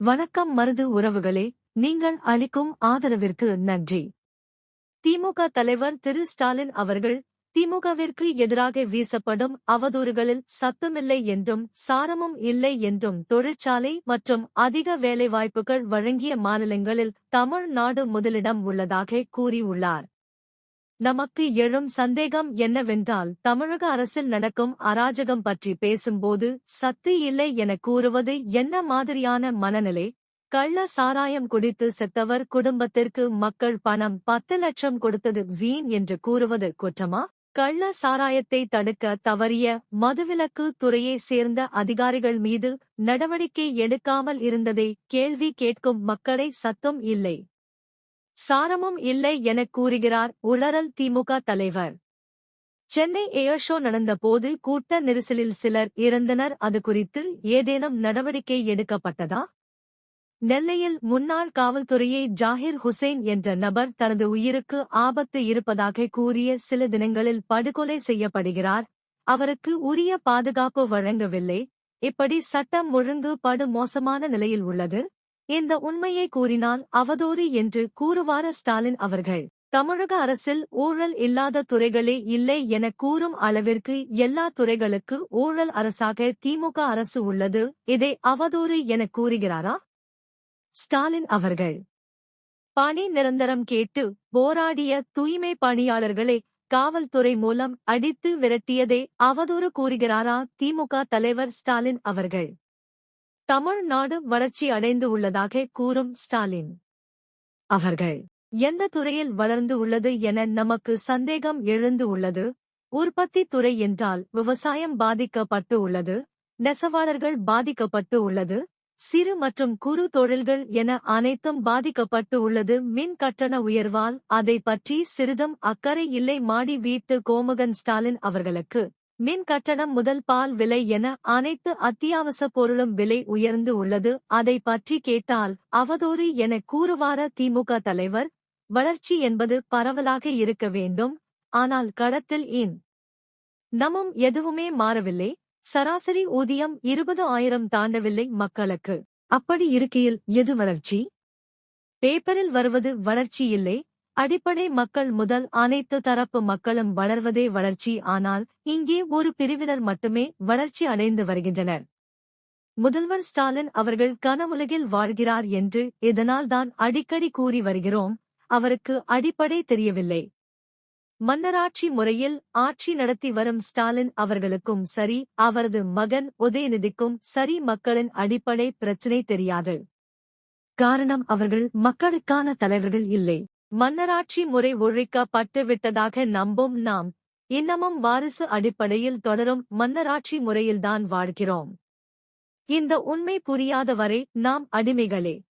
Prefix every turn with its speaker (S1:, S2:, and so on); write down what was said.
S1: வணக்கம் மருது உறவுகளே நீங்கள் அளிக்கும் ஆதரவிற்கு நன்றி. திமுக தலைவர் திரு. ஸ்டாலின் அவர்கள் திமுகவிற்கு எதிராக வீசப்படும் அவதூறுகளில் சத்தமில்லை என்றும் சாரமும் இல்லை என்றும் தொழிற்சாலை மற்றும் அதிக வேலைவாய்ப்புகள் வழங்கிய மாநிலங்களில் தமிழ்நாடு முதலிடம் உள்ளதாக கூறியுள்ளார். நமக்கு எழும் சந்தேகம் என்னவென்றால் தமிழக அரசில் நடக்கும் அராஜகம் பற்றி பேசும்போது சத்து இல்லை என கூறுவது என்ன மாதிரியான மனநிலை? கள்ள சாராயம் குடித்து செத்தவர் குடும்பத்திற்கு மக்கள் பணம் பத்து லட்சம் கொடுத்தது வீண் என்று கூறுவது குற்றமா? கள்ள சாராயத்தை தடுக்க தவறிய மதுவிலக்கு துறையை சேர்ந்த அதிகாரிகள் மீது நடவடிக்கை எடுக்காமல் இருந்ததை கேள்வி கேட்கும் மக்களை சத்தம் இல்லை. சாரமும் இல்லை எனக் கூறுகிறார் உளறல் திமுக தலைவர். சென்னை ஏர்ஷோ நடந்தபோது கூட்ட நெரிசலில் சிலர் இறந்தனர். அது குறித்து ஏதேனும் நடவடிக்கை எடுக்கப்பட்டதா? நெல்லையில் முன்னாள் காவல்துறையை ஜாகிர் ஹுசைன் என்ற நபர் தனது உயிருக்கு ஆபத்து இருப்பதாக கூறிய சில தினங்களில் படுகொலை செய்யப்படுகிறார். அவருக்கு உரிய பாதுகாப்பு வழங்கவில்லை. இப்படி சட்டம் ஒழுங்கு படு மோசமான நிலையில் உள்ளது. இந்த உண்மையை கூறினால் அவதூறு என்று கூறுவார ஸ்டாலின் அவர்கள். தமிழக அரசில் ஊழல் இல்லாத துறைகளே இல்லை என கூறும் அளவிற்கு எல்லா துறைகளுக்கு ஊழல் அரசாக திமுக அரசு உள்ளது இதை அவதூறு என கூறுகிறாரா? ஸ்டாலின் அவர்கள். பணி நிரந்தரம் கேட்டு போராடிய தூய்மை பணியாளர்களை காவல்துறை மூலம் அடித்து விரட்டியதே அவதூறு கூறுகிறாரா திமுக தலைவர் ஸ்டாலின் அவர்கள். தமிழ்நாடு வளர்ச்சி அடைந்து உள்ளதாக கூறும் ஸ்டாலின். அவர்கள் எந்த துறையில் வளர்ந்து உள்ளது என நமக்கு சந்தேகம் எழுந்து உள்ளது? உற்பத்தி துறை என்றால் விவசாயம் பாதிக்கப்பட்டு உள்ளது நெசவாளர்கள் பாதிக்கப்பட்டு உள்ளது சிறு மற்றும் குறு தொழில்கள் என அனைத்தும் பாதிக்கப்பட்டு உள்ளது. மின் கட்டண உயர்வால் அதை பற்றி சிறிதும் அக்கறை இல்லை. மாடி வீட்டு கோமுகன் ஸ்டாலின் அவர்களுக்கு மின் கட்டணம் முதல் பால் விலை என அனைத்து அத்தியாவசிய பொருளும் விலை உயர்ந்து உள்ளது. அதை பற்றி கேட்டால் அவதூறு என கூறுவார திமுக தலைவர் வளர்ச்சி என்பது பரவலாக இருக்க வேண்டும். ஆனால் களத்தில் இன் நமும் எதுவுமே மாறவில்லை. சராசரி ஊதியம் இருபது ஆயிரம் தாண்டவில்லை மக்களுக்கு. அப்படி இருக்கையில் எது வளர்ச்சி? பேப்பரில் வருவது வளர்ச்சி இல்லை. அடிப்படை மக்கள் முதல் அனைத்து தரப்பு மக்களும் வளர்வதே வளர்ச்சி. ஆனால் இங்கே ஒரு பிரிவினர் மட்டுமே வளர்ச்சி அடைந்து வருகின்றனர். முதல்வர் ஸ்டாலின் அவர்கள் கனவுலகில் வாழ்கிறார் என்று இதனால்தான் அடிக்கடி கூறி வருகிறோம். அவருக்கு அடிப்படை தெரியவில்லை. மன்னராட்சி முறையில் ஆட்சி நடத்தி வரும் ஸ்டாலின் அவர்களுக்கும் சரி அவரது மகன் உதயநிதிக்கும் சரி மக்களின் அடிப்படை பிரச்சினை தெரியாது. காரணம் அவர்கள் மக்களுக்கான தலைவர்கள் இல்லை. மன்னராட்சி முறை ஒழிக்கப்பட்டுவிட்டதாக நம்பும் நாம் இன்னமும் வாரிசு அடிப்படையில் தொடரும் மன்னராட்சி முறையில்தான் வாழ்கிறோம். இந்த உண்மை புரியாத வரை நாம் அடிமைகளே.